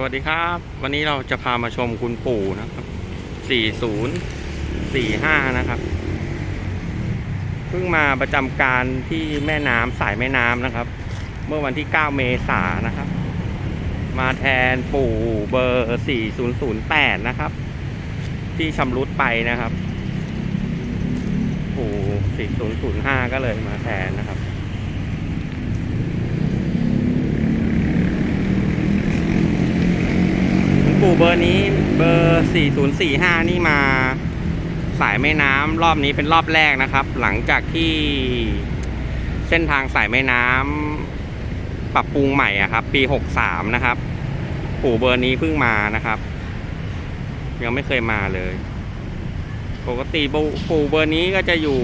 สวัสดีครับ วันนี้เราจะพามาชมคุณปู่นะครับ 4045 นะครับ เพิ่งมาประจำการที่แม่น้ำสายแม่น้ำนะครับ เมื่อวันที่ 9 เมษายนนะครับ มาแทนปู่เบอร์ 4008 นะครับ ที่ชำรุดไปนะครับ ปู่ 4005 ก็เลยมาแทนนะครับ เบอร์นี้เบอร์ 4045 นี่มาสายแม่น้ำรอบนี้เป็นรอบแรกนะครับ หลังจากที่เส้นทางสายแม่น้ำปรับปรุงใหม่อะครับ ปี 63 นะครับปู่เบอร์นี้เพิ่งมานะครับ ยังไม่เคยมาเลย ปกติปู่เบอร์นี้ก็จะอยู่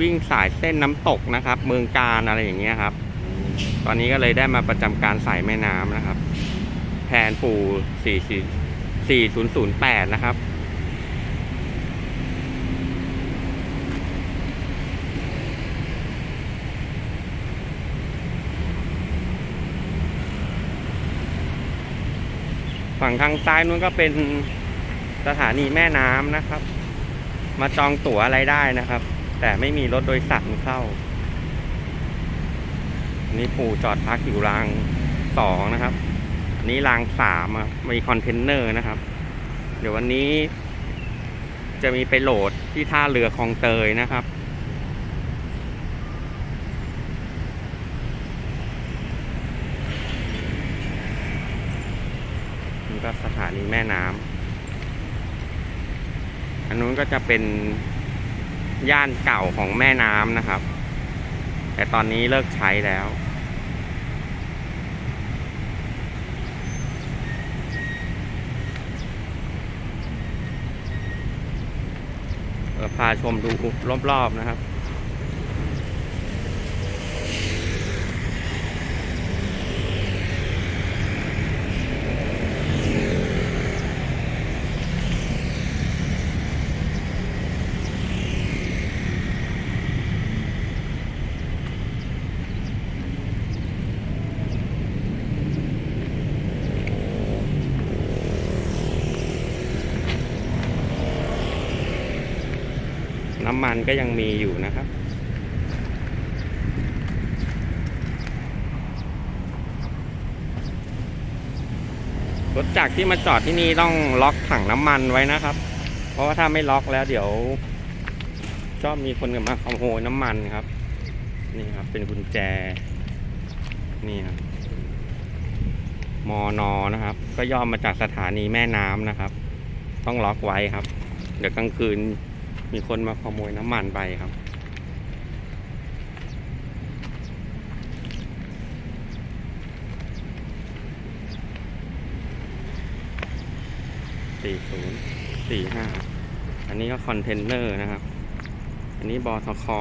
วิ่งสายเส้นน้ำตกนะครับ เมืองการอะไรอย่างเงี้ยครับ ตอนนี้ก็เลยได้มาประจำการสายแม่น้ำนะครับ แทนปู่4 4008 นะครับ ฝั่งทางซ้ายนู้นก็เป็นสถานีแม่น้ำนะครับ มาจองตั๋วอะไรได้นะครับ แต่ไม่มีรถโดยสารเข้า นี่ปู่จอดพักอยู่รางสองนะครับ นี้รางสามอะมีคอนเทนเนอร์นะครับ เดี๋ยววันนี้ จะมีไปโหลดที่ท่าเรือคลองเตยนะครับ นี่ก็สถานีแม่น้ำอันนู้นก็จะเป็นย่านเก่าของแม่น้ำนะครับ แต่ตอนนี้เลิกใช้แล้ว เอ่อ พาชมดูรอบๆนะครับ น้ำมันก็ยังมีอยู่นะครับ รถจักรที่มาจอดที่นี่ต้องล็อกถังน้ำมันไว้นะครับ เพราะว่าถ้าไม่ล็อกแล้วเดี๋ยวชอบมีคนมาขโมยน้ำมันครับ นี่ครับเป็นกุญแจ นี่ครับมอนอนะครับ ก็ย่อมาจากสถานีแม่น้ำนะครับ ต้องล็อกไว้ครับ เดี๋ยวกลางคืน มีคนมาขโมยน้ำมันไปครับ สี่ศูนย์สี่ห้า อันนี้ก็คอนเทนเนอร์นะครับ อันนี้บอทคอ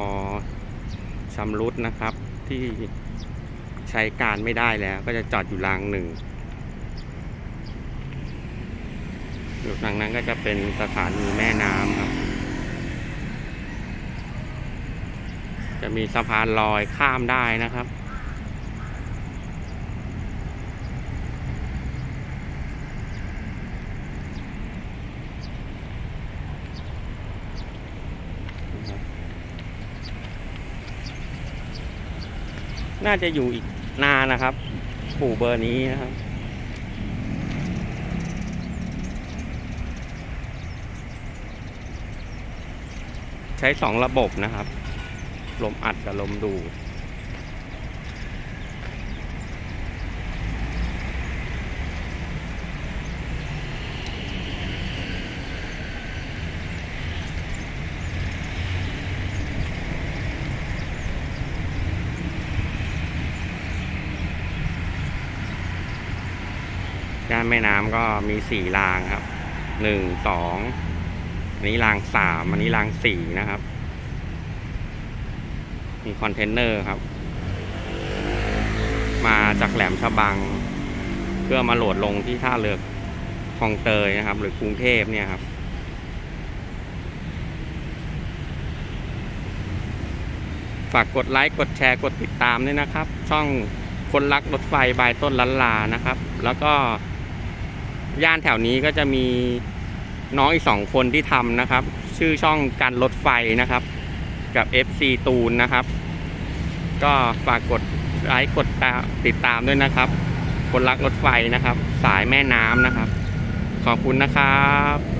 ชำรุดนะครับที่ใช้การไม่ได้แล้ว ก็จะจอดอยู่รางหนึ่งอยู่ทางนั้นก็จะเป็นสถานีแม่น้ำครับ จะมีสะพานลอยข้ามได้นะครับ น่าจะอยู่อีกนานนะครับ ปู่เบอร์นี้นะครับใช้สองระบบนะครับ ลมอัดกับลมดูดย่านแม่น้ำก็มีสี่รางครับหนึ่งสองอันนี้รางสามอันนี้รางสี่นะครับ มีคอนเทนเนอร์ครับ มาจากแหลมฉบัง เพื่อมาโหลดลงที่ท่าเรือคลองเตยนะครับ หรือกรุงเทพเนี่ยครับฝากกดไลค์ กดแชร์ กดติดตามด้วยนะครับ ช่องคนรักรถไฟบายต้นลันลานะครับ แล้วก็ย่านแถวนี้ก็จะมีน้องอีกสองคนที่ทำนะครับ ชื่อช่องการรถไฟนะครับ กับ FC ตูนนะครับ ก็ฝากกดไลค์กดตาติดตามด้วยนะครับคนรักรถไฟนะครับ สายแม่น้ำนะครับ ขอบคุณนะครับ